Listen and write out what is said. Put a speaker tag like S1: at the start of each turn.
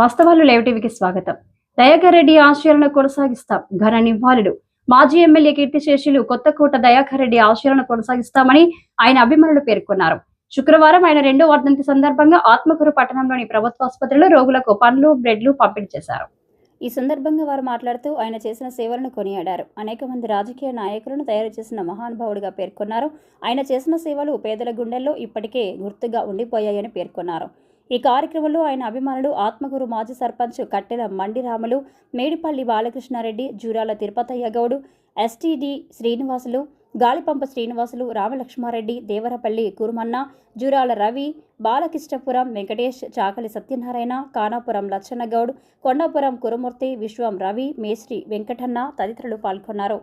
S1: వాస్తవాలు లైవ్ టీవీకి స్వాగతం. దయాకర్ రెడ్డి ఆశయాలను కొనసాగిస్తాం. ఘన నివాళులు. మాజీ ఎమ్మెల్యే కీర్తిశేషులు కొత్తకోట దయాకర్ రెడ్డి ఆశయాలను కొనసాగిస్తామని ఆయన అభిమానులు పేర్కొన్నారు. శుక్రవారం ఆయన రెండో వర్ధంతి సందర్భంగా ఆత్మకూరు పట్టణంలోని ప్రభుత్వ ఆసుపత్రిలో రోగులకు పండ్లు బ్రెడ్లు పంపిణీ చేశారు. ఈ సందర్భంగా వారు మాట్లాడుతూ ఆయన చేసిన సేవలను కొనియాడారు. అనేక మంది రాజకీయ నాయకులను తయారు చేసిన మహానుభావుడిగా పేర్కొన్నారు. ఆయన చేసిన సేవలు పేదల గుండెల్లో ఇప్పటికే గుర్తుగా ఉండిపోయాయని పేర్కొన్నారు. ఈ కార్యక్రమంలో ఆయన అభిమానులు ఆత్మగురు మాజీ సర్పంచ్ కట్టెల మండిరాములు మేడిపల్లి బాలకృష్ణారెడ్డి జూరాల తిరుపతయ్య గౌడు ఎస్టీడి శ్రీనివాసులు గాలిపంప శ్రీనివాసులు రామలక్ష్మారెడ్డి దేవరపల్లి కురుమన్న జూరాల రవి బాలకిష్టపురం వెంకటేష్ చాకలి సత్యనారాయణ కానాపురం లచ్చన్నగౌడ్ కొండాపురం కురుమూర్తి విశ్వం రవి మేశ్రీ వెంకటన్న తదితరులు పాల్గొన్నారు.